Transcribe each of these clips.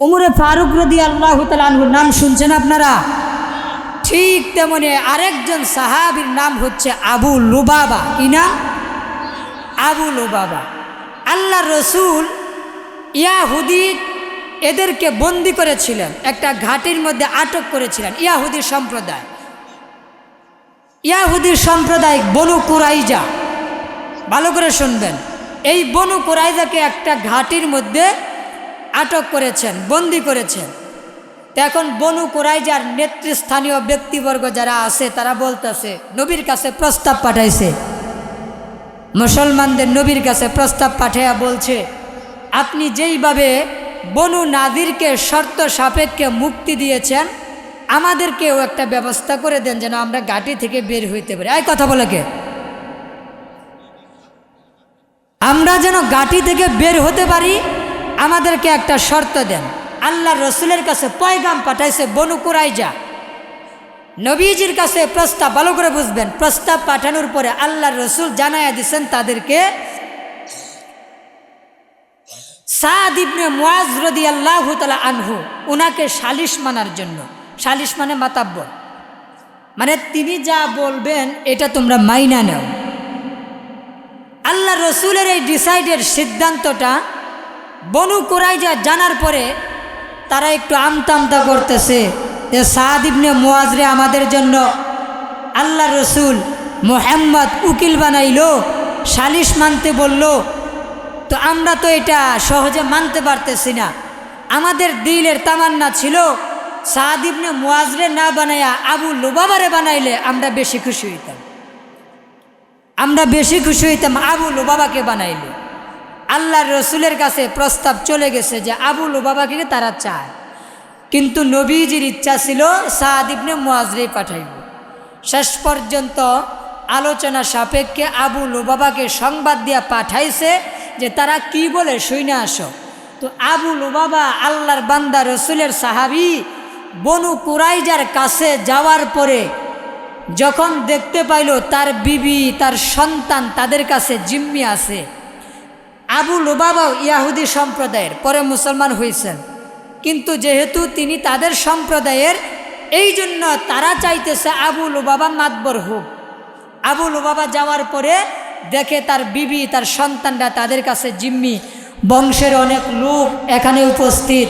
উমরে ফারুক রদি আল্লাহ তালুর নাম শুনছেন আপনারা? ঠিক তেমনি আরেকজন সাহাবির নাম হচ্ছে আবু লুবাবা। কি আবু লুবাবা। আল্লাহ রসুল ইয়াহুদি এদেরকে বন্দি করেছিলেন, একটা ঘাটির মধ্যে আটক করেছিলেন, ইয়াহুদি সম্প্রদায়। ইয়াহুদির সম্প্রদায় বনু কুরাইজা। ভালো করে শুনবেন। এই বনু কুরাইজাকে একটা ঘাটির মধ্যে আটক করেছেন, বন্দি করেছেন। এখন বনু কুরাইজার নেতৃস্থানীয় ব্যক্তিবর্গ যারা আছে, তারা বলতেছে, নবীর কাছে প্রস্তাব পাঠাইছে। মুসলমানদের নবীর কাছে প্রস্তাব পাঠাইয়া বলছে, আপনি যেইভাবে বনু নাদিরকে শর্ত সাপেক্ষে মুক্তি দিয়েছেন, আমাদেরকেও একটা ব্যবস্থা করে দেন যেন আমরা ঘাটি থেকে বের হইতে পারি। এই কথা বলে কে? আমরা যেন গাটি থেকে বের হতে পারি আমাদেরকে একটা শর্ত দেন। আল্লাহ রসুলের কাছে পয়গাম পাঠাইছে বনু কুরাইজা। নবীজির কাছে প্রস্তাব, ভালো করে বুঝবেন, প্রস্তাব পাঠানোর পরে আল্লাহ রসুল জানাইয়া দিচ্ছেন তাদেরকে, সাদ ইবনে রদি আল্লাহ তালা আনহু, উনাকে সালিশ মানার জন্য। সালিশ মানে মাতাব্বর মানে তিনি যা বলবেন, এটা তোমরা মাইনা নাও। আল্লাহ রসুলের এই ডিসাইডের সিদ্ধান্তটা বনু কোরাইজা জানার পরে তারা একটু আমতামতা করতেছে যে সাদ ইবনে মুয়াজরে আমাদের জন্য আল্লাহ রসুল মোহাম্মদ উকিল বানাইলো, সালিশ মানতে বলল। তো আমরা তো এটা সহজে মানতে পারতেছি না। আমাদের দিলের তামান্না ছিল, সাদ ইবনে মুয়াজরে না বানাইয়া আবু লোবাবারে বানাইলে আমরা বেশি খুশি হইতাম। আমরা বেশি খুশি হইতাম আবু বাবাকে বানাইলে। আল্লাহ রসুলের কাছে প্রস্তাব চলে গেছে যে আবু বাবাকে তারা চায়। কিন্তু নবীজির ইচ্ছা ছিল সাদ ইবনে মুয়াজরে পাঠাইব। শেষ পর্যন্ত আলোচনা সাপেক্ষে আবু লুবাবাকে সংবাদ দিয়া পাঠাইছে যে তারা কি বলে শুইনা আসো। তো আবু লুবাবা আল্লাহর বান্দা রসুলের সাহাবি বনু কুরাইজার কাছে যাওয়ার পরে যখন দেখতে পাইল তার বিবি, তার সন্তান তাদের কাছে জিম্মি আছে আবু লুবাবাও ইয়াহুদি সম্প্রদায়ের, পরে মুসলমান হয়েছেন। কিন্তু যেহেতু তিনি তাদের সম্প্রদায়ের এই জন্য তারা চাইতেছে আবু লুবাবা মাতবর হোক। আবু লুবাবা যাওয়ার পরে দেখে তার বিবি, তার সন্তানরা তাদের কাছে জিম্মি। বংশের অনেক লোক এখানে উপস্থিত।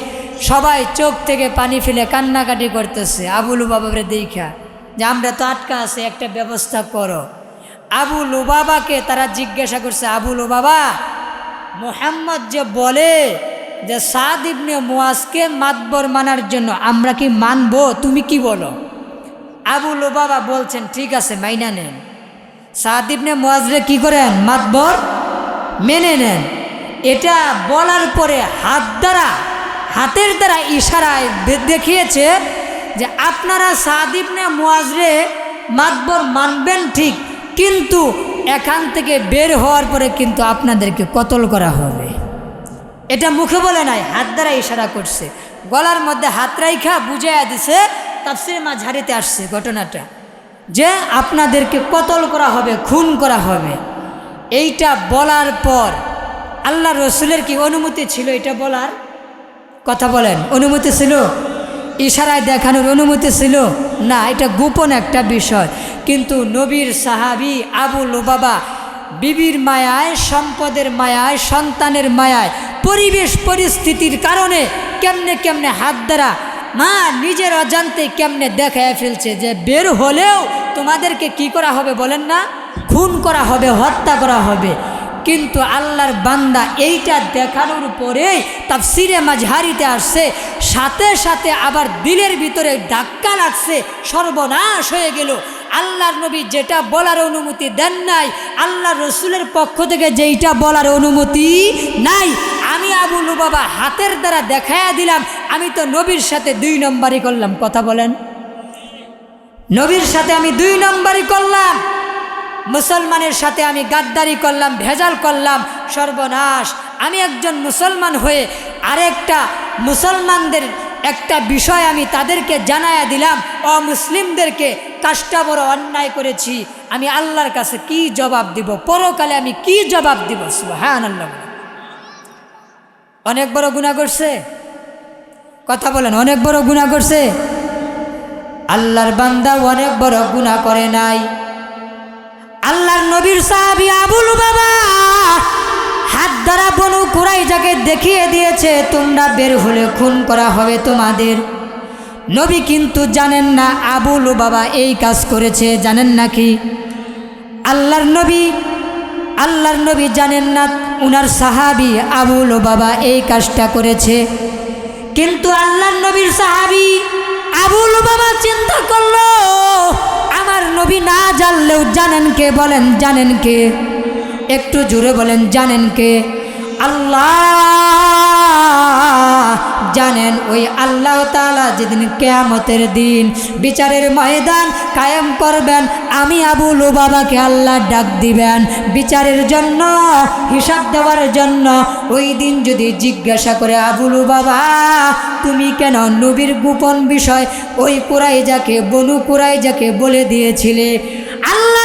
সবাই চোখ থেকে পানি ফেলে কান্নাকাটি করতেছে। আবু লুবাবারে দেখা যে আমরা তো আটকা আছে, একটা ব্যবস্থা করো। আবু লুবাবাকে তারা জিজ্ঞাসা করছে, আবু লুবাবা মোহাম্মদ যে বলে যে সাদ ইবনে মুয়াজকে মাতবর মানার জন্য আমরা কি মানবো, তুমি কি বলো? আবু বাবা বলছেন, ঠিক আছে, মাইনা নেন। সাদ ইবনে মুয়াজরে কি করেন? মাতবর মেনে নেন। এটা বলার পরে হাত দ্বারা, হাতের দ্বারা ইশারায় দেখিয়েছে যে আপনারা সাদিবনে মোয়াজরে মাতবর মানবেন ঠিক কিন্তু এখান থেকে বের হওয়ার পরে কিন্তু আপনাদেরকে কতল করা হবে। এটা মুখে বলে নাই, হাত দ্বারা ইশারা করছে। গলার মধ্যে হাত রাইখা বুঝাইয়া দিছে, তাফসির মা ঝাড়িতে আসছে ঘটনাটা। যে আপনাদেরকে কতল করা হবে, খুন করা হবে, এইটা বলার পর আল্লাহ রসুলের কি অনুমতি ছিল এটা বলার? কথা বলেন, অনুমতি ছিল? ইশারায় দেখানোর অনুমতি ছিল? না, এটা গোপন একটা বিষয়। কিন্তু নবীর সাহাবি আবু লোবাবা বিবির মায়ায়, সম্পদের মায়ায়, সন্তানের মায়ায়, পরিবেশ পরিস্থিতির কারণে কেমনে কেমনে হাত দ্বারা মা নিজের অজান্তে কেমনে দেখায় ফেলছে যে বের হলেও তোমাদেরকে কি করা হবে বলেন না? খুন করা হবে, হত্যা করা হবে। কিন্তু আল্লাহর বান্দা এইটা দেখানোর পরেই তাফসিরে মাঝহারিতে আসছে, সাথে সাথে আবার দিলের ভিতরে ধাক্কা লাগছে, সর্বনাশ হয়ে গেল। আল্লাহর নবী যেটা বলার অনুমতি দেন নাই আল্লাহ রসুলের পক্ষ থেকে যেইটা বলার অনুমতি নাই, আমি আবুল বাবা হাতের দ্বারা দেখাইয়া দিলাম, আমি তো নবীর সাথে দুই নম্বরই করলাম, কথা বলেন। নবীর সাথে আমি দুই নম্বরই করলাম। মুসলমানের সাথে আমি গাদ্দারি করলাম, ভেজাল করলাম, সর্বনাশ। আমি একজন মুসলমান হয়ে আরেকটা মুসলমানদের একটা বিষয় আমি তাদেরকে জানায়া দিলাম, অমুসলিমদেরকে কাজটা বড় অন্যায় করেছি। আমি আল্লাহর কাছে কি জবাব দিব? পরকালে আমি কি জবাব দিব? হ্যাঁ আল্লাহ অনেক বড় গুণা করছে? কথা বলেন, অনেক বড় গুণা করছে? আল্লাহর বান্দা অনেক বড় গুণা করে নাই। আল্লাহর নবীর সাহাবি আবুল বাবা হাত দ্বারা বনু কুরাই যাকে দেখিয়ে দিয়েছে, তোমরা বের হলে খুন করা হবে তোমাদের। নবী কিন্তু জানেন না আবুল বাবা এই কাজ করেছে, জানেন নাকি আল্লাহর নবী আল্লাহর নবী জানেন না উনার সাহাবি আবুল বাবা এই কাজটা করেছে। কিন্তু আল্লাহর নবীর সাহাবি আবুল বাবা চিন্তা করল নবী না জানলেও জানেন কে? বলেন জানেন কে? একটু জুড়ে বলেন জানেন কে? আল্লাহ! জানেন, ওই আল্লাহ তালা যেদিন কেয়ামতের দিন বিচারের ময়দান কায়েম করবেন, আমি আবুল বাবাকে আল্লাহ ডাক দিবেন। বিচারের জন্য, হিসাব দেওয়ার জন্য, ওই দিন যদি জিজ্ঞাসা করে আবুলু বাবা তুমি কেন নবীর গোপন বিষয় ওই কুরাই যাকে বনু কুরাই যাকে বলে দিয়েছিলে?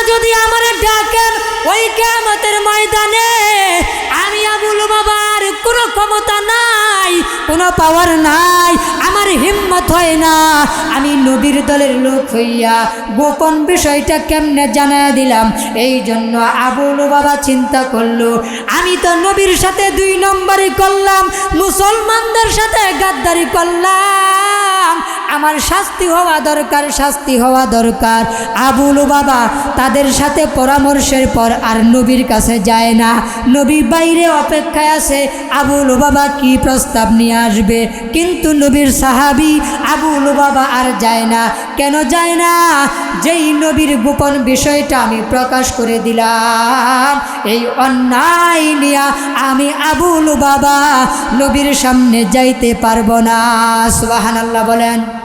যদি আমার ডাকেন ওই কেমতের ময়দানে আমি আবুল বাবার কোনো ক্ষমতা নাই, কোনো পাওয়ার নাই, আমার হিম্মত হয় না, আমি নবীর দলের লোক হইয়া গোপন বিষয়টা কেমনে জানায় দিলাম? এই জন্য আবুল বাবা চিন্তা করল, আমি তো নবীর সাথে দুই নম্বরই করলাম, মুসলমানদের সাথে গাদ্দারি করলাম। আমার শাস্তি হওয়া দরকার, শাস্তি হওয়া দরকার। আবুল বাবা তাদের সাথে পরামর্শের পর আর নবীর কাছে যায় না। নবী বাইরে অপেক্ষায় আছে, আবুল বাবা কি প্রস্তাব নিয়ে আসবে? কিন্তু নবীর সাহাবি আবুল বাবা আর যায় না। কেন যায় না? যেই নবীর গোপন বিষয়টা আমি প্রকাশ করে দিলাম, এই অন্যায় নিয়া আমি আবুল বাবা নবীর সামনে যাইতে পারব না। সুবাহান আল্লাহ বলেন।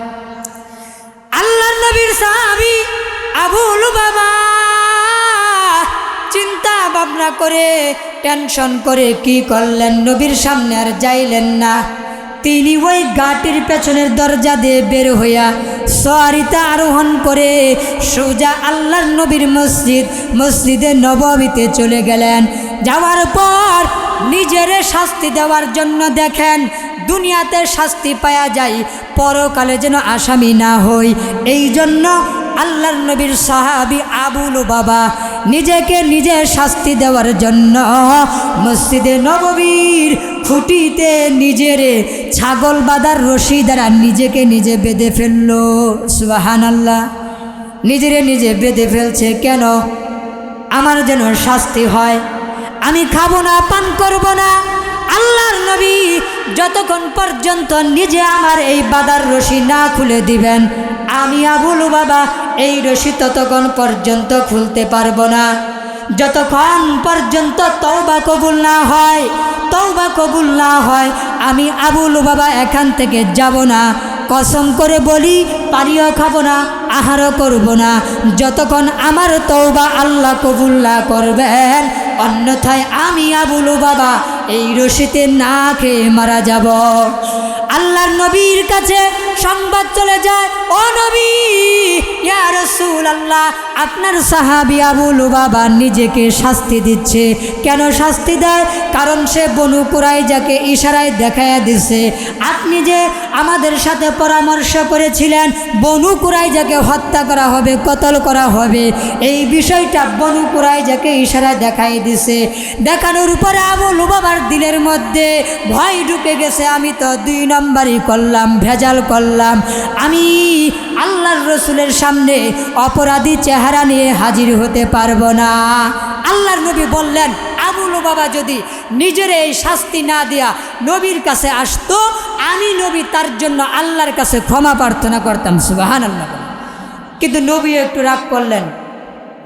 নবীর সাহাবি আবুল বাবা। চিন্তা ভাবনা করে, টেনশন করে কি করলেন? নবীর সামনে আর যাইলেন না। তিনি ওই গাটির পেছনের দরজা দিয়ে বের হইয়া সরিতা আরোহণ করে সোজা আল্লাহর নবীর মসজিদ, মসজিদে নবমীতে চলে গেলেন। যাওয়ার পর নিজেরে শাস্তি দেওয়ার জন্য দেখেন দুনিয়াতে শাস্তি পাওয়া যায়, পরকালে যেন আসামি না হই। এই জন্য আল্লাহর নবীর সাহাবি আবুল বাবা নিজেকে নিজে শাস্তি দেওয়ার জন্য মসজিদে নববীর খুঁটিতে নিজেরে ছাগল বাঁধার রশি দ্বারা নিজেকে নিজে বেঁধে ফেলল। সুবাহান আল্লাহ নিজেরে নিজে বেঁধে ফেলছে কেন? আমার যেন শাস্তি হয়। আমি খাব না, পান করব না। আল্লাহর নবী যতক্ষণ পর্যন্ত নিজে আমার এই বাদার রশি না খুলে দিবেন, আমি আবুল বাবা, এই রশি ততক্ষণ পর্যন্ত খুলতে পারব না। যতক্ষণ পর্যন্ত তওবা কবুল না হয়, তওবা কবুল না হয়, আমি আবুল বাবা এখান থেকে যাব না। কসম করে বলি, পানিও খাব না, আহারও করব না। যতক্ষণ আমার তওবা আল্লাহ কবুল না করবেন অন্যথায় আমি আবুল বাবা এই রশিতে না খেয়ে মারা যাব। আল্লাহর নবীর কাছে সংবাদ চলে যায় ও নবী আল্লাহ আপনার সাহাবি আবুল বাবা নিজেকে শাস্তি দিচ্ছে। কেন শাস্তি দেয়? কারণ সে বনু যাকে ইশারায় দেখাইয়া দিছে। আপনি যে আমাদের সাথে পরামর্শ করেছিলেন, বনু যাকে হত্যা করা হবে, কতল করা হবে, এই বিষয়টা বনু যাকে ইশারায় দেখাই দিছে। দেখানোর উপরে আবুল বাবার দিলের মধ্যে ভয় ঢুকে গেছে, আমি তো দুই নম্বরই করলাম, ভেজাল করলাম। আমি আল্লাহর রসুলের সামনে অপরাধী চেহারা নিয়ে হাজির হতে পারব না। আল্লাহর নবী বললেন আবুল বাবা যদি নিজের এই শাস্তি না দেয়া নবীর কাছে আসতো, আমি নবী তার জন্য আল্লাহর কাছে ক্ষমা প্রার্থনা করতাম। সুবাহান আল্লাহ কিন্তু নবী একটু রাগ করলেন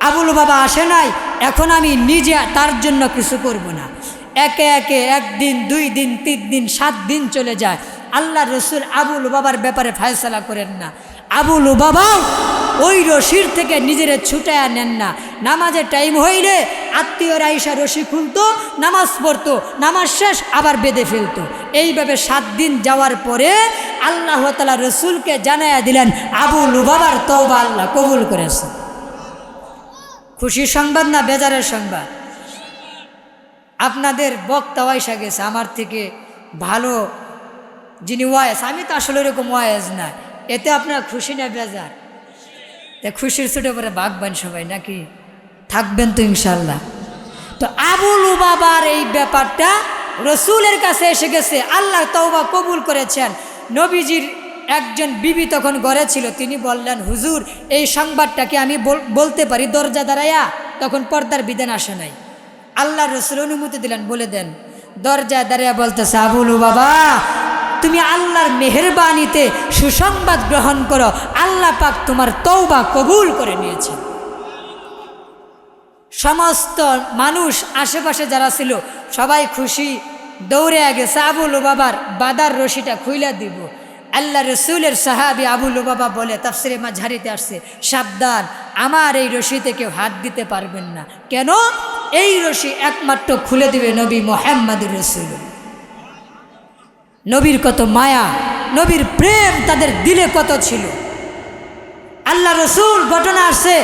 আবুল বাবা আসে নাই, এখন আমি নিজে তার জন্য কিছু করব না। একে একে একদিন, দুই দিন, তিন দিন, সাত দিন চলে যায় আল্লাহ রসুল আবুল বাবার ব্যাপারে ফয়সলা করেন না। আবুল বাবাও ওই রশির থেকে নিজের ছুটায়া নেন না। নামাজের টাইম হইলে আত্মীয়রা আইসা রশি খুলতো, নামাজ পড়তো, নামাজ শেষ আবার বেঁধে ফেলতো। এইভাবে সাত দিন যাওয়ার পরে আল্লাহ তালা রসুলকে জানাইয়া দিলেন আবুল বাবার তওবা আল্লাহ কবুল করেছে। খুশি সংবাদ না বেজারের সংবাদ? আপনাদের বক্তা আইসা গেছে, আমার থেকে ভালো যিনি ওয়াইস আমি তো আসলে এরকম ওয়াইজ না। এতে আপনার খুশি না বেজার? তা খুশির ছুটে পরে বাঘবেন সবাই নাকি? থাকবেন তো ইনশাল্লাহ তো আবুল বাবার এই ব্যাপারটা রসুলের কাছে এসে গেছে। আল্লাহ তওবা কবুল করেছেন। নবীজির একজন বিবি তখন ঘরে ছিল, তিনি বললেন, হুজুর, এই সংবাদটাকে আমি বল- বলতে পারি দরজা দাঁড়াইয়া তখন পর্দার বিধান আসে নাই। আল্লাহ রসুল অনুমতি দিলেন, বলে দেন, দরজা দাঁড়িয়ে বলতেছে আবুলু বাবা তুমি আল্লাহর মেহরবানিতে সুসংবাদ গ্রহণ করো, আল্লাহ পাক তোমার তৌবা কবুল করে নিয়েছেন সমস্ত মানুষ আশেপাশে যারা ছিল, সবাই খুশি, দৌড়ে গেছে আবুল বাবার বাদার রশিটা খুইলা দিব। আল্লাহ রসুলের সাহাবি আবুল বাবা বলে, তাফসিরে মা ঝাড়িতে আসছে, সাবধান, আমার এই রশিতে কেউ হাত দিতে পারবেন না। কেন? এই রশি একমাত্র খুলে দিবে নবী মোহাম্মদুর রসুল। নবীর কত মায়া, নবীর প্রেম তাদের দিলে কত ছিল। আল্লাহ রসুল ঘটনা আসছে,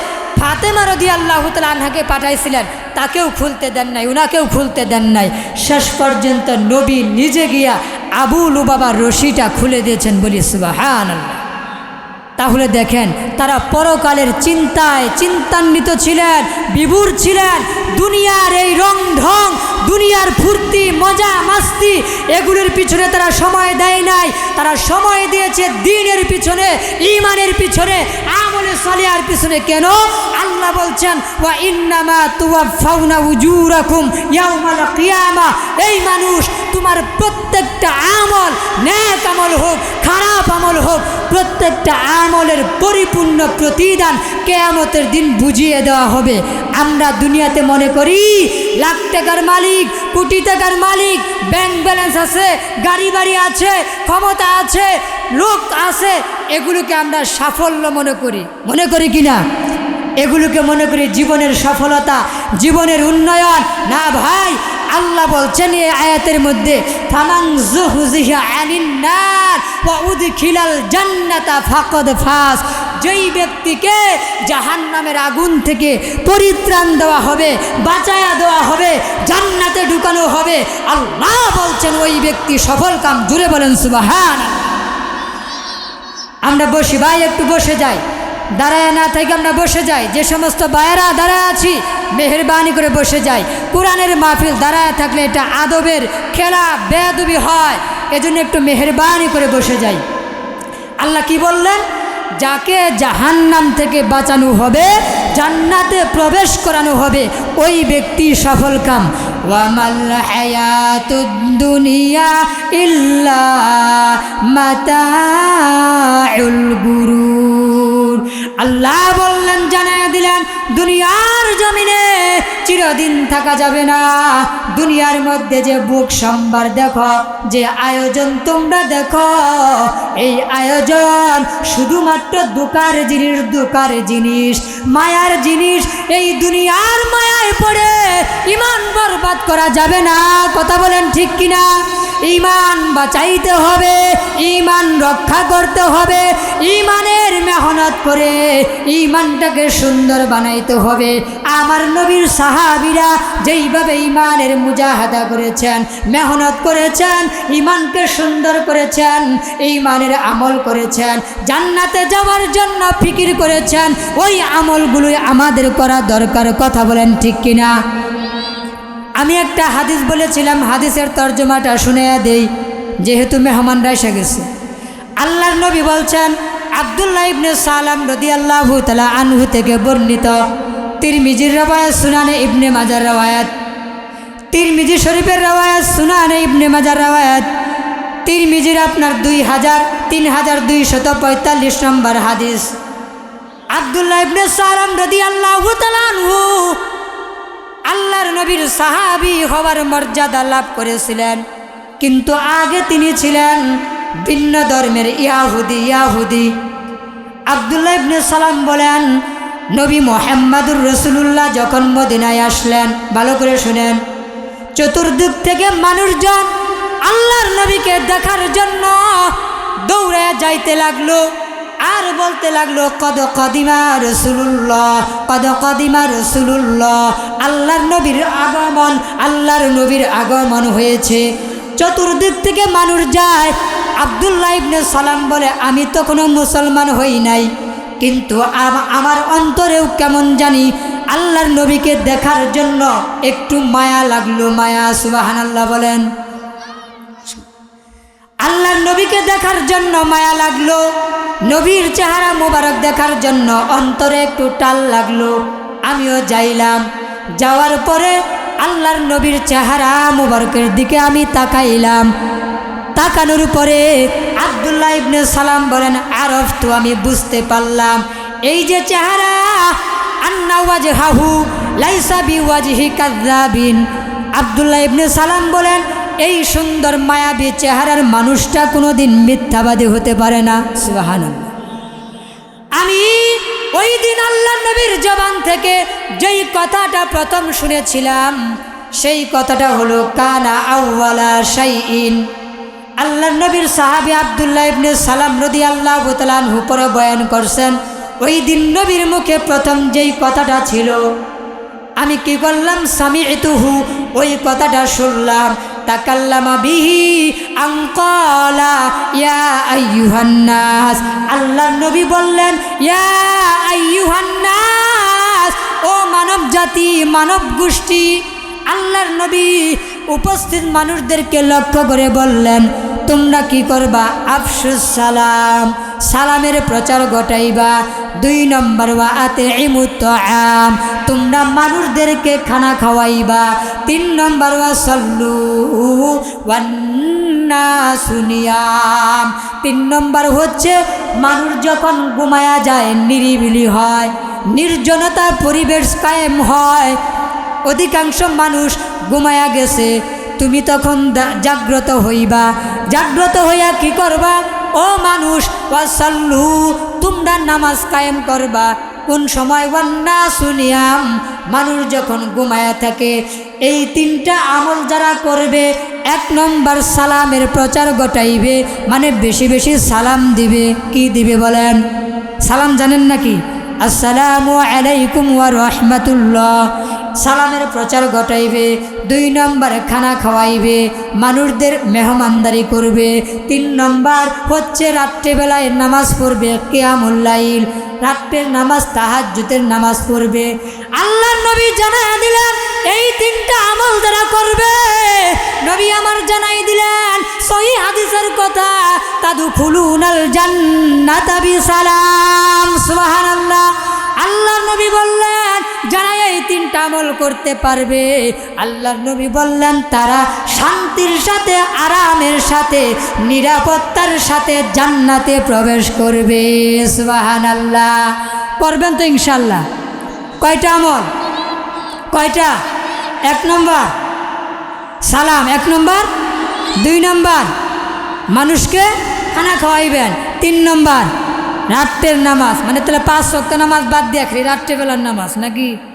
ফাতেমা রদি আল্লাহ আনহাকে পাঠাইছিলেন, তাকেও খুলতে দেন নাই, উনাকেও খুলতে দেন নাই। শেষ পর্যন্ত নবী নিজে গিয়া আবুল বাবার রশিটা খুলে দিয়েছেন বলি হ্যাঁ আল্লাহ তাহলে দেখেন, তারা পরকালের চিন্তায় চিন্তান্বিত ছিলেন, বিভুর ছিলেন, দুনিয়ার এই রং ঢং, দুনিয়ার ফুর্তি, মজা, মাস্তি, এগুলোর পিছনে তারা সময় দেয় নাই। তারা সময় দিয়েছে দিনের পিছনে ইমানের পিছনে, আমলে সালিয়ার পিছনে। কেন? আল্লাহ বলছেন, ওয়া ইন্নামা তুওয়াফাউনা উজুরাকুম ইয়াউমাল কিয়ামা। এই মানুষ তোমার প্রত্যেকটা আমল ন্যাক আমল হোক, খারাপ আমল হোক, প্রত্যেকটা আমলের পরিপূর্ণ প্রতিদান কেয়ামতের দিন বুঝিয়ে দেওয়া হবে। আমরা দুনিয়াতে মনে করি, লাখ টাকার মালিক, কোটি টাকার মালিক ব্যাংক ব্যালেন্স আছে গাড়ি বাড়ি আছে, ক্ষমতা আছে, লোক আছে, এগুলোকে আমরা সাফল্য মনে করি। মনে করি কি না? এগুলোকে মনে করি জীবনের সফলতা, জীবনের উন্নয়ন। না ভাই আল্লাহ বলছেন এই আয়াতের মধ্যে, ফামান জুহজিহা আনিন নার ওয়া উদখিলাল জান্নাতা ফাকাদ ফাস যেই ব্যক্তিকে জাহান্নামের আগুন থেকে পরিত্রাণ দেওয়া হবে, বাঁচায়া দেওয়া হবে, জান্নাতে ঢুকানো হবে, আল্লাহ বলছেন ওই ব্যক্তি সফল কাম। জুড়ে বলেন সুবাহান আমরা বসি, ভাই, একটু বসে যাই। দাঁড়ায় না থেকে আমরা বসে যাই। যে সমস্ত বায়েরা দাঁড়ায় আছি, মেহরবানি করে বসে যাই। কোরআনের মাহফিল দাঁড়ায় থাকলে এটা আদবের খেলা, বেয়াদবি হয়। এজন্য একটু মেহরবানি করে বসে যাই। আল্লাহ কি বললেন? যাকে জাহান্নাম থেকে বাঁচানো হবে, জান্নাতে প্রবেশ করানো হবে, ওই ব্যক্তি সফল কাম। ওয়ামাল দুনিয়া ইল্লা মাতাউল গুরুর আল্লাহ বললেন জানায় দিলেন, দুনিয়ার জমিনে চিরদিন থাকা যাবে না। দুনিয়ার মধ্যে যে বুক সম্বার দেখো, যে আয়োজন তোমরা দেখো, এই আয়োজন শুধুমাত্র দুকার জিনিস দুকার জিনিস, মায়ার জিনিস, এই দুনিয়ার মায়ায় পড়ে ইমান বরবাদ করা যাবে না। কথা বলেন ঠিক কিনা? ইমান বাঁচাইতে হবে, ইমান রক্ষা করতে হবে, ইমানের মেহনত করে ইমানটাকে সুন্দর বানাইতে হবে। আমার নবীর সাহাবিরা যেইভাবে ইমানের মুজাহাদা করেছেন, মেহনত করেছেন, ইমানকে সুন্দর করেছেন, ইমানের আমল করেছেন, জান্নাতে যাওয়ার জন্য ফিকির করেছেন, ওই আমলগুলোই আমাদের করা দরকার। কথা বলেন ঠিক কিনা? আমি একটা হাদিস বলেছিলাম, হাদিসের তর্জমাটা শুনে দেই, যেহেতু মেহমানরা এসে গেছে। আল্লাহর নবী বলছেন, আবদুল্লাহ ইবনে সালাম রদি আল্লাহ তালা আনহু থেকে বর্ণিত তিরমিজির রবায়াত সুনানে ইবনে মাজার রওয়ায়াত। তিরমিজি শরীফের রওয়ায়াত সুনানে ইবনে মাজার রওয়ায়াত। তিরমিজির আপনার দুই হাজার, তিন হাজার দুই শত পঁয়তাল্লিশ নম্বর হাদিস। আবদুল্লাহ ইবনে সালাম রদি আল্লাহ তালা আনহু আল্লাহর নবীর সাহাবি হওয়ার মর্যাদা লাভ করেছিলেন। কিন্তু আগে তিনি ছিলেন ভিন্ন ধর্মের ইয়াহুদি ইয়াহুদি। আবদুল্লাহ ইবনে সালাম বলেন, নবী মোহাম্মদুর রসুল্লাহ যখন মদিনায় আসলেন, ভালো করে শুনেন, চতুর্দিক থেকে মানুষজন আল্লাহর নবীকে দেখার জন্য দৌড়ে যাইতে লাগল। আর বলতে লাগল, কদ কদিমা রসুল্লাহ কদ কদিমা রসুল্লাহ আল্লাহর নবীর আগমন, আল্লাহর নবীর আগমন হয়েছে। চতুর্দিক থেকে মানুষ যায়। আবদুল্লাহ ইবনে সালাম বলে, আমি তো কোনো মুসলমান হই নাই, কিন্তু আমার অন্তরেও কেমন জানি আল্লাহর নবীকে দেখার জন্য একটু মায়া লাগল। মায়া সুবাহান আল্লাহ বলেন। আল্লাহর নবীকে দেখার জন্য মায়া লাগল। নবীর চেহারা মোবারক দেখার জন্য অন্তরে একটু টাল লাগল। আমিও যাইলাম। যাওয়ার পরে আল্লাহর নবীর চেহারা মোবারকের দিকে আমি তাকাইলাম। তাকানোর পরে আবদুল্লাহ ইবনে সালাম বলেন, আরফ, তো আমি বুঝতে পারলাম। এই যে চেহারা, আন্না ওয়াজ হাহু লাইসা বি ওয়াজহি কাদ্দাবিন আবদুল্লাহ ইবনে সালাম বলেন এই সুন্দর মায়াবী চেহারার মানুষটা কোনোদিন মিথ্যাবাদী হতে পারে না। সুবহানাল্লাহ। আমি ওই দিন আল্লাহ নবীর জবান থেকে যেই কথাটা প্রথম শুনেছিলাম, সেই কথাটা হলো, কানা আউ্বালা শাইইন। আল্লাহ নবীর সাহাবি আবদুল্লাহ ইবনে সালাম রদি আল্লাহ বুতলান উপরে বয়ান করছেন, ওই দিন নবীর মুখে প্রথম যেই কথাটা ছিল, আমি কি করলাম? স্বামী ইতুহু ওই কথাটা শুনলাম। তাকাল্লামা বিহি আঙ্কলা ইয়া আইয়ুহান্নাস। আল্লাহ নবী বললেন, ইয়া আইয়ুহান্নাস, ও মানব জাতি, মানব গোষ্ঠী। আল্লাহর নবী উপস্থিত মানুষদেরকে লক্ষ্য করে বললেন তোমরা কি করবা? আফসুস সালাম। সালামের প্রচার ঘটাইবা। দুই নম্বর বা আতে আম তোমরা মানুষদেরকে খানা খাওয়াইবা। তিন নম্বর বা সল্লু সুনিয়াম তিন নম্বর হচ্ছে, মানুষ যখন ঘুমায়া যায়, নিরিবিলি হয় নির্জনতা পরিবেশ কায়েম হয়। অধিকাংশ মানুষ ঘুমায়া গেছে তুমি তখন জাগ্রত হইবা। জাগ্রত হইয়া কি করবা? ও মানুষ, ওয়াসাল্লু, তোমরা নামাজ কায়েম করবা। কোন সময়? ওয়ান্না শুনিয়াম মানুষ যখন ঘুমায়া থাকে, এই তিনটা আমল যারা করবে, এক নম্বর সালামের প্রচার ঘটাইবে মানে বেশি বেশি সালাম দিবে। কি দিবে বলেন? সালাম জানেন নাকি? আসসালামু আলাইকুম ওয়া রহমাতুল্লাহ। সালামের প্রচার ঘটাইবে দুই নম্বর খানা খাওয়াইবে, মানুষদের মেহমানদারি করবে। তিন নম্বর হচ্ছে রাত্রেবেলায় নামাজ পড়বে কেয়ামুল্লাইল রাত্রের নামাজ, তাহাজ্জুদের নামাজ পড়বে। আল্লাহ নবী জানাই দিলেন, এই তিনটা আমল যারা করবে, নবী আমার জানাই দিলেন, সহি হাদিসের কথা তাদু খুলুনাল জান্নাতা বিসালাম, সুবহানাল্লাহ। আল্লাহ নবী বললেন এই আমল করতে পারবে। আল্লাহ নবী বললেন, তারা শান্তির সাথে, আরামের সাথে, নিরাপত্তার সাথে জান্নাতে প্রবেশ করবে। সুবাহান আল্লাহ করবেন তো ইনশাল্লাহ কয়টা আমল? কয়টা? এক নম্বর। সালাম, এক নম্বর। দুই নম্বর। মানুষকে খানা খাওয়াইবেন। তিন নম্বর। রাত্রের নামাজ মানে তাহলে পাঁচ শক্ত নামাজ বাদ দিয়ে রাত্রেবেলার নামাজ, নাকি?